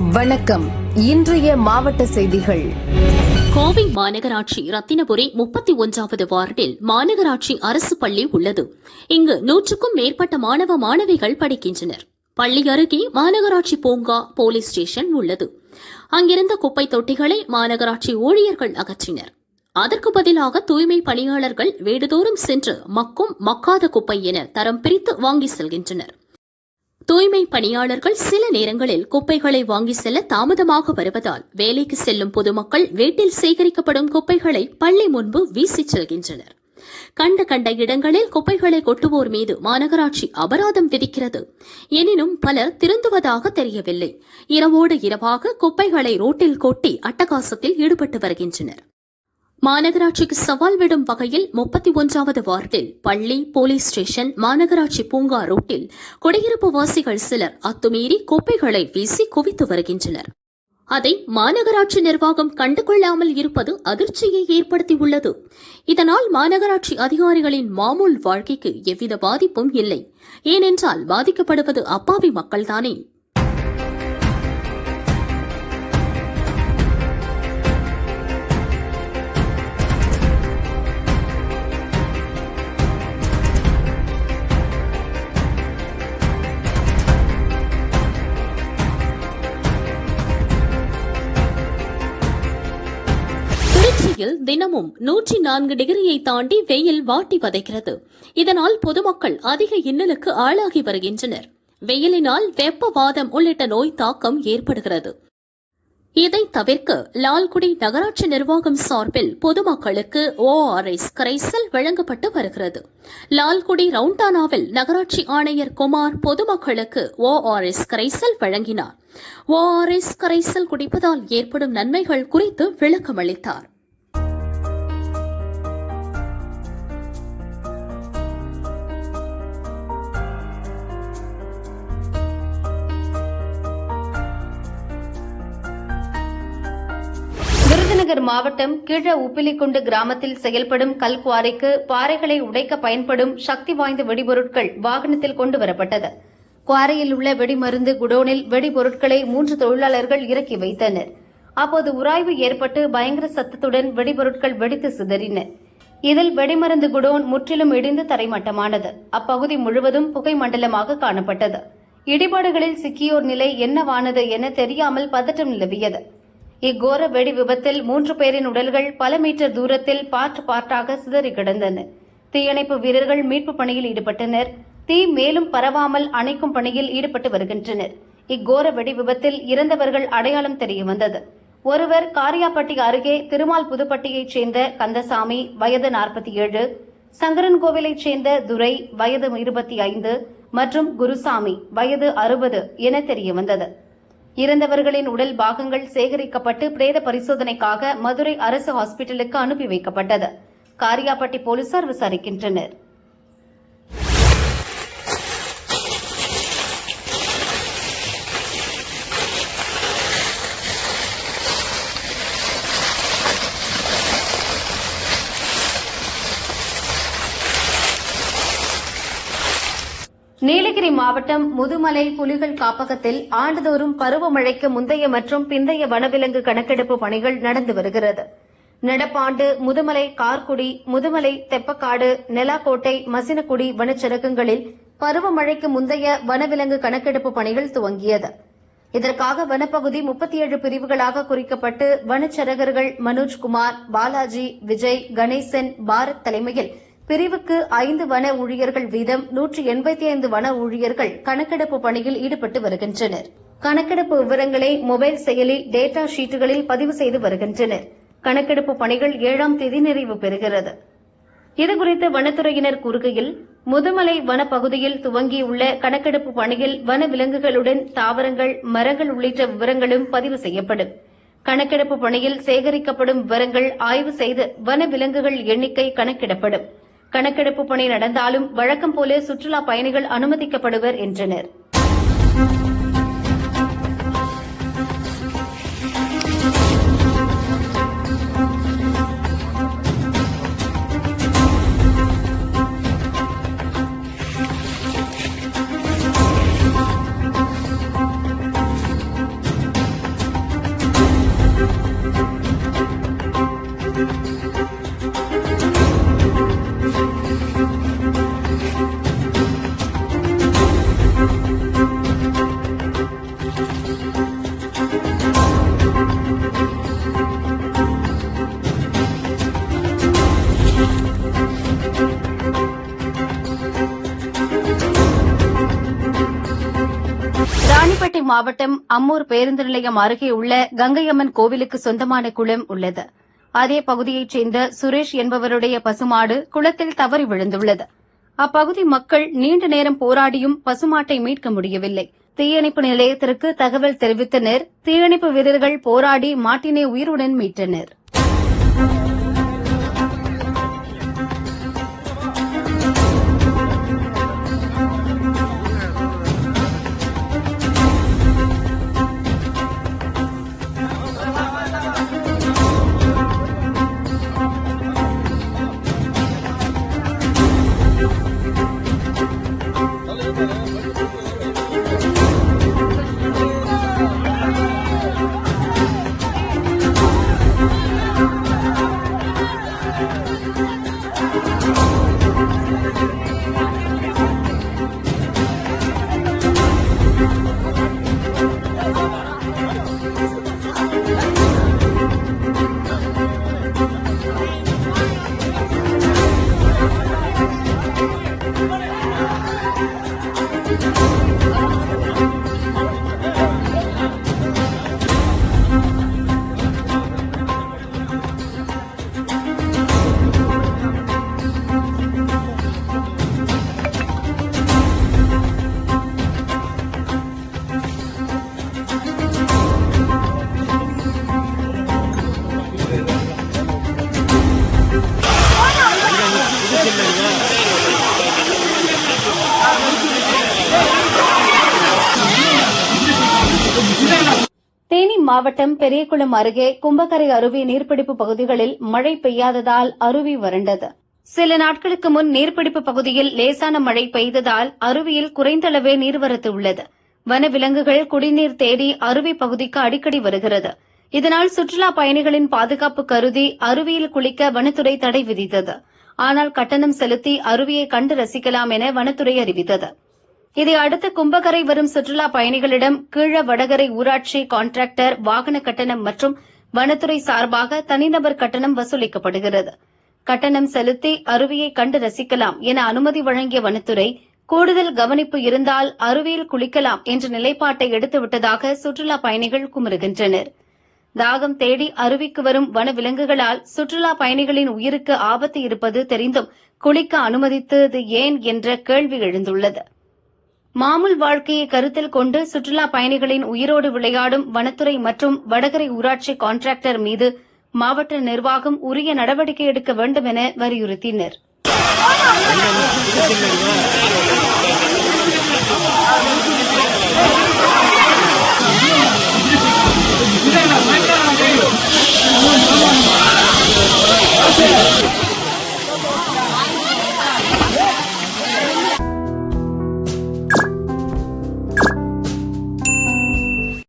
வணக்கம். இன்றைய மாவட்ட செய்திகள். கோவை மாநகராட்சி ரத்தினபுரி முப்பத்தி ஒன்றாவது வார்டில் மாநகராட்சி அரசு பள்ளி உள்ளது. இங்கு நூற்றுக்கும் மேற்பட்ட மாணவ மாணவிகள் படிக்கின்றனர். பள்ளி அருகே மாநகராட்சி பூங்கா போலீஸ் ஸ்டேஷன் உள்ளது. அங்கிருந்த குப்பை தொட்டிகளை மாநகராட்சி ஊழியர்கள் அகற்றினர். அதற்கு பதிலாக தூய்மை பணியாளர்கள் வீடுதோறும் சென்று மக்கும் மக்காத குப்பை என தரம் பிரித்து வாங்கி செல்கின்றனர். தூய்மை பணியாளர்கள் சில நேரங்களில் குப்பைகளை வாங்கி செல்ல தாமதமாக வருவதால் வேலைக்கு செல்லும் பொதுமக்கள் வீட்டில் சேகரிக்கப்படும் குப்பைகளை பள்ளி முன்பு வீசிச் செல்கின்றனர். கண்ட கண்ட இடங்களில் குப்பைகளை கொட்டுவோர் மீது மாநகராட்சி அபராதம் விதிக்கிறது. எனினும் பலர் திருந்துவதாக தெரியவில்லை. இரவோடு இரவாக குப்பைகளை ரோட்டில் கொட்டி அட்டகாசத்தில் ஈடுபட்டு வருகின்றனர். மாநகராட்சிக்கு சவால் விடும் வகையில் முப்பத்தி ஒன்றாவது வார்டில் பள்ளி போலீஸ் ஸ்டேஷன் மாநகராட்சி பூங்கா ரோட்டில் குடியிருப்பு வாசிகள் சிலர் அத்துமீறி குப்பைகளை வீசி குவித்து வருகின்றனர். அதை மாநகராட்சி நிர்வாகம் கண்டுகொள்ளாமல் இருப்பது அதிர்ச்சியை ஏற்படுத்தியுள்ளது. இதனால் மாநகராட்சி அதிகாரிகளின் மாமூல் வாழ்க்கைக்கு எவ்வித பாதிப்பும் இல்லை. ஏனென்றால் பாதிக்கப்படுவது அப்பாவி மக்கள்தானே. தினமும் நூற்றி நான்கு டிகிரியை தாண்டி வெயில் வாட்டி வதைக்கிறது. இதனால் பொதுமக்கள் அதிக இன்னலுக்கு ஆளாகி வருகின்றனர். வெயிலினால் வெப்பவாதம் உள்ளிட்ட நோய் தாக்கம் ஏற்படுகிறது. இதை தவிர்க்க லால்குடி நகராட்சி நிர்வாகம் சார்பில் பொதுமக்களுக்கு ஓஆர்எஸ் கரைசல் வழங்கப்பட்டு வருகிறது. லால்குடி ரவுண்டானாவில் நகராட்சி ஆணையர் குமார் பொதுமக்களுக்கு ஓஆர்எஸ் கரைசல் வழங்கினார். ஓஆர்எஸ் கரைசல் குடிப்பதால் ஏற்படும் நன்மைகள் குறித்து விளக்கமளித்தார். விருதுநகர் மாவட்டம் கீழ உப்பிலிக்குண்டு கிராமத்தில் செயல்படும் கல்குவாரிக்கு பாறைகளை உடைக்க பயன்படும் சக்தி வாய்ந்த வெடிபொருட்கள் வாகனத்தில் கொண்டுவரப்பட்டது குவாரியில் உள்ள வெடிமருந்து குடோனில் வெடிபொருட்களை மூன்று தொழிலாளர்கள் இறக்கி வைத்தனர். அப்போது உராய்வு ஏற்பட்டு பயங்கர சத்தத்துடன் வெடிபொருட்கள் வெடித்து சிதறின. இதில் வெடிமருந்து குடோன் முற்றிலும் இடிந்து தரைமட்டமானது. அப்பகுதி முழுவதும் புகை மண்டலமாக காணப்பட்டது. இடிபாடுகளில் சிக்கியோர் நிலை என்னவானது என தெரியாமல் பதற்றம் நிலவியது. இக்கோர வெடி விபத்தில் மூன்று பேரின் உடல்கள் பல மீட்டர் தூரத்தில் பார்ட் பார்ட்டாக சிதறி கிடந்தன. தீயணைப்பு வீரர்கள் மீட்பு பணியில் ஈடுபட்டனர். தீ மேலும் பரவாமல் அணைக்கும் பணியில் ஈடுபட்டு வருகின்றனர். இக்கோர வெடி விபத்தில் இறந்தவர்கள் அடையாளம் தெரியவந்தது ஒருவர் காரியாப்பட்டி அருகே திருமால் புதுப்பட்டியைச் சேர்ந்த கந்தசாமி வயது நாற்பத்தி ஏழு சங்கரன்கோவிலைச் சேர்ந்த துரை வயது இருபத்தி ஐந்து மற்றும் குருசாமி வயது அறுபது என தெரியவந்தது இறந்தவர்களின் உடல் பாகங்கள் சேகரிக்கப்பட்டு பிரேத பரிசோதனைக்காக மதுரை அரசு ஹாஸ்பிட்டலுக்கு அனுப்பி வைக்கப்பட்டது. காரியாப்பட்டி போலீசார் விசாரிக்கின்றனர். நீலகிரி மாவட்டம் முதுமலை புலிகள் காப்பகத்தில் ஆண்டுதோறும் பருவமழைக்கு முந்தைய மற்றும் பிந்தைய வனவிலங்கு கணக்கெடுப்பு பணிகள் நடந்து வருகிறது. நடப்பாண்டு முதுமலை கார்குடி முதுமலை தெப்பக்காடு நெலாக்கோட்டை மசினக்குடி வனச்சரகங்களில் பருவமழைக்கு முந்தைய வனவிலங்கு கணக்கெடுப்பு பணிகள் துவங்கியது. இதற்காக வனப்பகுதி முப்பத்தி ஏழு பிரிவுகளாக குறிக்கப்பட்டு வனச்சரகர்கள் மனோஜ்குமார் பாலாஜி விஜய் கணேசன் பாரத் தலைமையில் பிரிவுக்கு ஐந்து வன ஊழியர்கள் வீதம் நூற்றி எண்பத்தி ஐந்து வன ஊழியர்கள் கணக்கெடுப்பு பணியில் ஈடுபட்டு வருகின்றனர். கணக்கெடுப்பு விவரங்களை மொபைல் செயலி டேட்டா ஷீட்டுகளில் பதிவு செய்து வருகின்றனர். கணக்கெடுப்பு பணிகள் ஏழாம் தேதி நிறைவு பெறுகிறது. இதுகுறித்து வனத்துறையினர் கூறுகையில் முதுமலை வனப்பகுதியில் துவங்கியுள்ள கணக்கெடுப்பு பணியில் வன விலங்குகளுடன் தாவரங்கள் மரங்கள் உள்ளிட்ட விவரங்களும் பதிவு செய்யப்படும். கணக்கெடுப்பு பணியில் சேகரிக்கப்படும் விவரங்கள் ஆய்வு செய்து வன விலங்குகள் எண்ணிக்கை கணக்கிடப்படும். கணக்கெடுப்பு பணி நடந்தாலும் வழக்கம் போல சுற்றுலா பயணிகள் அனுமதிக்கப்படுவர் என்றனர். ராணிப்பேட்டை மாவட்டம் அம்மூர் பேருந்து நிலையம் அருகே உள்ள கங்கையம்மன் கோவிலுக்கு சொந்தமான குளம் உள்ளது. அதே பகுதியைச் சேர்ந்த சுரேஷ் என்பவருடைய பசுமாடு குளத்தில் தவறி விழுந்துள்ளது. அப்பகுதி மக்கள் நீண்ட நேரம் போராடியும் பசுமாட்டை மீட்க முடியவில்லை. தீயணைப்பு நிலையத்திற்கு தகவல் தெரிவித்தனர். தீயணைப்பு வீரர்கள் போராடி மாட்டினை உயிருடன் மீட்டனர். மாவட்டம் பெரியகுளம் அருகே கும்பகரை அருவி நீர்பிடிப்பு பகுதிகளில் மழை பெய்யாததால் அருவி வறண்டது. சில நாட்களுக்கு முன் நீர்பிடிப்பு பகுதியில் லேசான மழை பெய்ததால் அருவியில் குறைந்தளவே நீர்வரத்து உள்ளது. வனவிலங்குகள் குடிநீர் தேடி அருவி பகுதிக்கு அடிக்கடி வருகிறது. இதனால் சுற்றுலா பயணிகளின் பாதுகாப்பு கருதி அருவியில் குளிக்க வனத்துறை தடை விதித்தது. ஆனால் கட்டணம் செலுத்தி அருவியை கண்டு ரசிக்கலாம் என வனத்துறை அறிவித்தது. இதை அடுத்து கும்பகரை வரும் சுற்றுலா பயணிகளிடம் கீழ வடகரை ஊராட்சி கான்ட்ராக்டர் வாகன கட்டணம் மற்றும் வனத்துறை சார்பாக தனிநபர் கட்டணம் வசூலிக்கப்படுகிறது. கட்டணம் செலுத்தி அருவியை கண்டு ரசிக்கலாம் என அனுமதி வழங்கிய வனத்துறை கூடுதல் கவனிப்பு இருந்தால் அருவியில் குளிக்கலாம் என்ற நிலைப்பாட்டை எடுத்துவிட்டதாக சுற்றுலா பயணிகள் குமுறுகின்றனர். தாகம் தேடி அருவிக்கு வரும் வனவிலங்குகளால் சுற்றுலா பயணிகளின் உயிருக்கு ஆபத்து இருப்பது தெரிந்தும் குளிக்க அனுமதித்தது ஏன் என்ற கேள்வி எழுந்துள்ளது. மாமூல் வாழ்க்கையை கருத்தில் கொண்டு சுற்றுலா பயணிகளின் உயிரோடு விளையாடும் வனத்துறை மற்றும் வடகரை ஊராட்சி கான்ட்ராக்டர் மீது மாவட்ட நிர்வாகம் உரிய நடவடிக்கை எடுக்க வேண்டும் என வலியுறுத்தினர்.